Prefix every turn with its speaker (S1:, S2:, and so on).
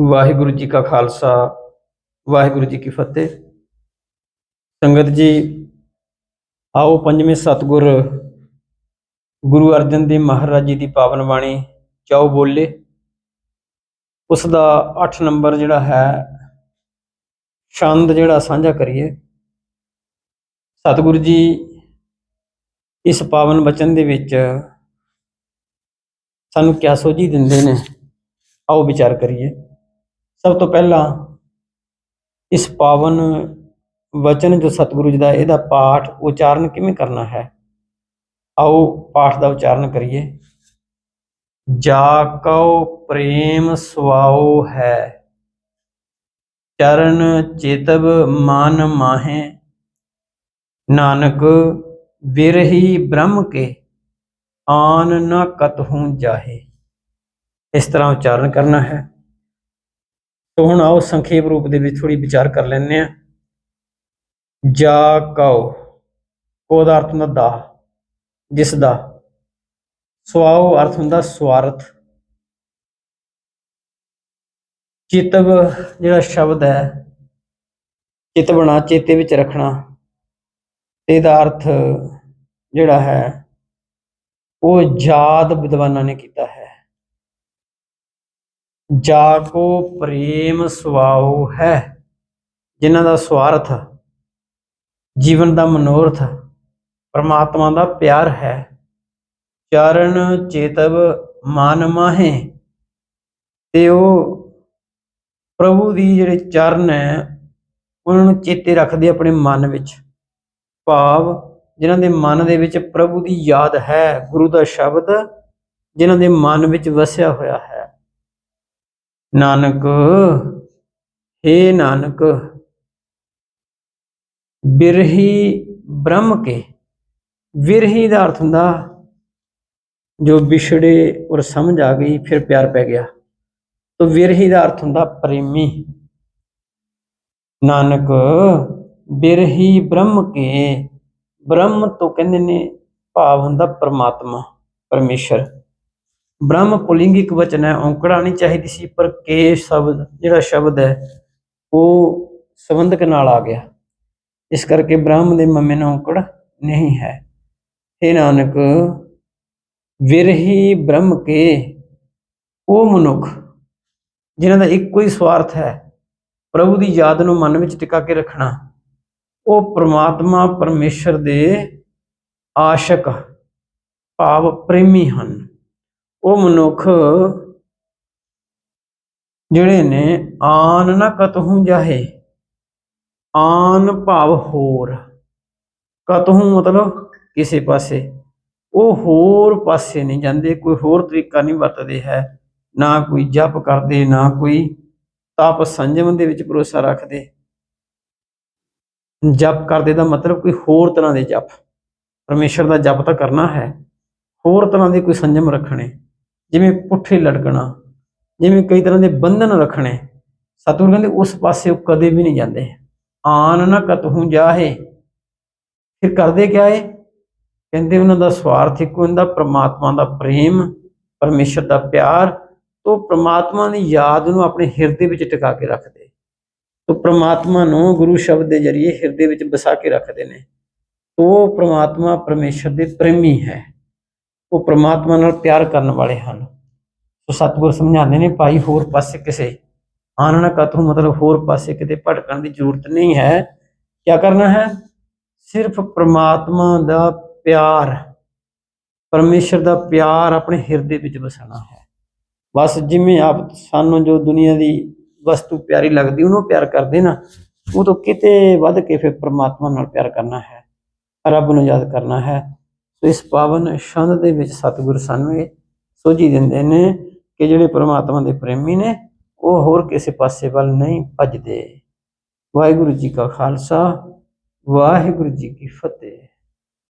S1: ਵਾਹਿਗੁਰੂ ਜੀ ਕਾ ਖਾਲਸਾ, ਵਾਹਿਗੁਰੂ ਜੀ ਕੀ ਫਤਿਹ। ਸੰਗਤ ਜੀ, ਆਓ ਪੰਜਵੇਂ ਸਤਿਗੁਰ ਗੁਰੂ ਅਰਜਨ ਦੇਵ ਮਹਾਰਾਜ ਜੀ ਦੀ ਪਾਵਨ ਬਾਣੀ ਚਾਓ ਬੋਲੇ। ਉਸ ਦਾ 8 ਨੰਬਰ ਜਿਹੜਾ ਹੈ, ਛੰਦ ਜਿਹੜਾ ਸਾਂਝਾ ਕਰੀਏ। ਸਤਿਗੁਰੂ ਜੀ, ਇਸ ਪਾਵਨ ਬਚਨ ਦੇ ਵਿੱਚ ਸਾਨੂੰ ਕਿਆ ਸੋਝੀ ਦਿੰਦੇ ਨੇ? ਆਓ ਵਿਚਾਰ ਕਰੀਏ। ਸਭ ਤੋਂ ਪਹਿਲਾਂ ਇਸ ਪਾਵਨ ਵਚਨ ਜੋ ਸਤਿਗੁਰੂ ਜੀ ਦਾ, ਇਹਦਾ ਪਾਠ ਉਚਾਰਨ ਕਿਵੇਂ ਕਰਨਾ ਹੈ? ਆਓ ਪਾਠ ਦਾ ਉਚਾਰਨ ਕਰੀਏ। ਜਾ ਕਉ ਪ੍ਰੇਮ ਸੁਆਓ ਹੈ, ਚਰਨ ਚੇਤਵ ਮਨ ਮਾਹੇ, ਨਾਨਕ ਬਿਰਹੀ ਬ੍ਰਹਮ ਕੇ, ਆਨ ਨ ਕਤਹੂ ਜਾਹੇ। ਇਸ ਤਰ੍ਹਾਂ ਉਚਾਰਨ ਕਰਨਾ ਹੈ। ਤੋ ਹੁਣ ਆਓ ਸੰਖੇਪ ਰੂਪ ਦੇ ਵਿੱਚ ਥੋੜੀ ਵਿਚਾਰ ਕਰ ਲੈਂਦੇ ਆ ਜਾ ਕਾਓ ਕੋ ਦਾ ਅਰਥ ਹੁੰਦਾ ਦਾ, ਜਿਸ ਦਾ। ਸਵਾਉ ਅਰਥ ਹੁੰਦਾ ਸਵਾਰਥ। ਚਿਤਵ ਜਿਹੜਾ ਸ਼ਬਦ ਹੈ, ਚਿਤ ਬਣਾ, ਚੇਤੇ ਵਿੱਚ ਰੱਖਣਾ ਇਹਦਾ ਅਰਥ ਜਿਹੜਾ ਹੈ, ਉਹ ਯਾਦ ਵਿਦਵਾਨਾਂ ਨੇ ਕੀਤਾ ਹੈ। ਜਾ ਕੋ ਪ੍ਰੇਮ ਸੁਆਉ ਹੈ, ਜਿਨ੍ਹਾਂ ਦਾ ਸਵਾਰਥ ਜੀਵਨ ਦਾ ਮਨੋਰਥ, ਪਰਮਾਤਮਾ ਦਾ ਪਿਆਰ ਹੈ। ਚਰਨ ਚੇਤਵ ਮਨ ਮਾਹੇ, ਤੇ ਉਹ ਪ੍ਰਭੂ ਦੀ ਜਿਹੜੇ ਚਰਨ ਹੈ, ਉਹਨਾਂ ਨੂੰ ਚੇਤੇ ਰੱਖਦੇ ਆਪਣੇ ਮਨ ਵਿੱਚ। ਭਾਵ ਜਿਨ੍ਹਾਂ ਦੇ ਮਨ ਦੇ ਵਿੱਚ ਪ੍ਰਭੂ ਦੀ ਯਾਦ ਹੈ, ਗੁਰੂ ਦਾ ਸ਼ਬਦ, ਜਿਨ੍ਹਾਂ ਦੇ ਮਨ ਵਿੱਚ ਵਸਿਆ ਹੋਇਆ ਹੈ। ਨਾਨਕ हे ਨਾਨਕ, ਬਿਰਹੀ ਬ੍ਰਹਮ ਕੇ। ਵਿਰਹੀ ਦਾ ਅਰਥ ਹੁੰਦਾ, ਜੋ ਵਿਛੜੇ ਔਰ ਸਮਝ ਆ ਗਈ, ਫਿਰ ਪਿਆਰ ਪੈ ਗਿਆ। ਤੋ ਵਿਰਹੀ ਦਾ ਅਰਥ ਹੁੰਦਾ ਪ੍ਰੇਮੀ। ਨਾਨਕ, ਬਿਰਹੀ ਬ੍ਰਹਮ ਕੇ। ਬ੍ਰਹਮ ਤੋਂ ਕਹਿੰਦੇ ਨੇ, ਭਾਵ ਹੁੰਦਾ ਪਰਮਾਤਮਾ, ਪਰਮੇਸ਼ਰ। ਬ੍ਰਹਮ ਪੁਲਿੰਗਿਕ ਵਚਨ ਹੈ, ਔਂਕੜਾ ਨਹੀਂ ਚਾਹੀਦੀ ਸੀ, ਪਰ ਕੇ ਸ਼ਬਦ, ਜਿਹੜਾ ਸ਼ਬਦ ਹੈ, ਉਹ ਸੰਬੰਧਕ ਨਾਲ ਆ ਗਿਆ। ਇਸ ਕਰਕੇ ਬ੍ਰਹਮ ਦੇ ਮੰਮੇ ਨਾਲ ਔਂਕੜ ਨਹੀਂ ਹੈ। हे ਨਾਨਕ, ਵਿਰਹੀ ਬ੍ਰਹਮ ਕੇ ਉਹ ਮਨੁੱਖ, ਜਿਨ੍ਹਾਂ ਦਾ ਇੱਕੋ ਹੀ ਸਵਾਰਥ ਹੈ, ਪ੍ਰਭੂ ਦੀ ਯਾਦ ਨੂੰ ਮਨ ਵਿੱਚ ਟਿਕਾ ਕੇ ਰੱਖਣਾ ਉਹ ਪ੍ਰਮਾਤਮਾ ਪਰਮੇਸ਼ਰ ਦੇ ਆਸ਼ਕ, ਭਾਵ ਪ੍ਰੇਮੀ ਹਨ। ਉਹ ਮਨੁੱਖ ਜਿਹੜੇ ਨੇ ਆਨ ਨਾ ਕਤਹੂ ਜਾਹੇ, ਆਨ ਭਾਵ ਹੋਰ। ਕਤਹੂ ਮਤਲਬ ਕਿਸੇ ਪਾਸੇ। ਉਹ ਹੋਰ ਪਾਸੇ ਨਹੀਂ ਜਾਂਦੇ, ਕੋਈ ਹੋਰ ਤਰੀਕਾ ਨਹੀਂ ਵਰਤਦੇ ਹੈ। ਨਾ ਕੋਈ ਜਪ ਕਰਦੇ, ਨਾ ਕੋਈ ਤਪ ਸੰਜਮ ਦੇ ਵਿੱਚ ਭਰੋਸਾ ਰੱਖਦੇ। ਜਪ ਕਰਦੇ ਦਾ ਮਤਲਬ ਕੋਈ ਹੋਰ ਤਰ੍ਹਾਂ ਦੇ ਜਪ। ਪਰਮੇਸ਼ਰ ਦਾ ਜਪ ਤਾਂ ਕਰਨਾ ਹੈ। ਹੋਰ ਤਰ੍ਹਾਂ ਦੇ ਕੋਈ ਸੰਜਮ ਰੱਖਣੇ। ਜਿਵੇਂ ਪੁੱਠੇ ਲਟਕਣਾ ਜਿਵੇਂ ਕਈ ਤਰ੍ਹਾਂ ਦੇ ਬੰਧਨ ਰੱਖਣੇ, ਸਤਿਗੁਰ ਕਹਿੰਦੇ ਉਸ ਪਾਸੇ ਉਹ ਕਦੇ ਵੀ ਨਹੀਂ ਜਾਂਦੇ। ਆਨ ਨਾ ਕਤਹੂ ਜਾਹੇ। ਫਿਰ ਕਰਦੇ ਕਿਆ ਏ? ਕਹਿੰਦੇ ਉਹਨਾਂ ਦਾ ਸਵਾਰਥ ਇੱਕੋ ਹੁੰਦਾ ਪ੍ਰਮਾਤਮਾ ਦਾ ਪ੍ਰੇਮ, ਪਰਮੇਸ਼ਰ ਦਾ ਪਿਆਰ, ਤੋਂ ਪ੍ਰਮਾਤਮਾ ਦੀ ਯਾਦ ਨੂੰ ਆਪਣੇ ਹਿਰਦੇ ਵਿੱਚ ਟਿਕਾ ਕੇ ਰੱਖਦੇ। ਤੋਂ ਪ੍ਰਮਾਤਮਾ ਨੂੰ ਗੁਰੂ ਸ਼ਬਦ ਦੇ ਜਰੀਏ ਹਿਰਦੇ ਵਿੱਚ ਵਸਾ ਕੇ ਰੱਖਦੇ ਨੇ। ਉਹ ਪ੍ਰਮਾਤਮਾ ਪਰਮੇਸ਼ਰ ਦੇ ਪ੍ਰੇਮੀ ਹੈ। ਉਹ ਪ੍ਰਮਾਤਮਾ ਨਾਲ ਪਿਆਰ ਕਰਨ ਵਾਲੇ ਹਨ। ਸੋ ਸਤਿਗੁਰ ਸਮਝਾਉਂਦੇ ਨੇ, ਭਾਈ ਹੋਰ ਪਾਸੇ ਕਿਸੇ ਆਨਣ ਕਤੂ ਮਤਲਬ ਹੋਰ ਪਾਸੇ ਕਿਤੇ ਭਟਕਣ ਦੀ ਜ਼ਰੂਰਤ ਨਹੀਂ ਹੈ। ਕੀ ਕਰਨਾ ਹੈ? ਸਿਰਫ ਪ੍ਰਮਾਤਮਾ ਦਾ ਪਿਆਰ, ਪਰਮੇਸ਼ਰ ਦਾ ਪਿਆਰ ਆਪਣੇ ਹਿਰਦੇ ਵਿੱਚ ਵਸਾਣਾ ਹੈ। ਬਸ ਜਿਵੇਂ ਆਪ ਸਾਨੂੰ ਜੋ ਦੁਨੀਆ ਦੀ ਵਸਤੂ ਪਿਆਰੀ ਲੱਗਦੀ, ਉਹਨੂੰ ਪਿਆਰ ਕਰਦੇ ਨਾ, ਉਹ ਤੋਂ ਕਿਤੇ ਵੱਧ ਕੇ ਫਿਰ ਪ੍ਰਮਾਤਮਾ ਨਾਲ ਪਿਆਰ ਕਰਨਾ ਹੈ। ਰੱਬ ਨੂੰ ਯਾਦ ਕਰਨਾ ਹੈ। ਸੋ ਇਸ ਪਾਵਨ ਛੰਦ ਦੇ ਵਿੱਚ ਸਤਿਗੁਰ ਸਾਨੂੰ ਇਹ ਸੋਝੀ ਦਿੰਦੇ ਨੇ ਕਿ ਜਿਹੜੇ ਪ੍ਰਮਾਤਮਾ ਦੇ ਪ੍ਰੇਮੀ ਨੇ, ਉਹ ਹੋਰ ਕਿਸੇ ਪਾਸੇ ਵੱਲ ਨਹੀਂ ਭੱਜਦੇ। ਵਾਹਿਗੁਰੂ ਜੀ ਕਾ ਖਾਲਸਾ, ਵਾਹਿਗੁਰੂ ਜੀ ਕੀ ਫਤਿਹ।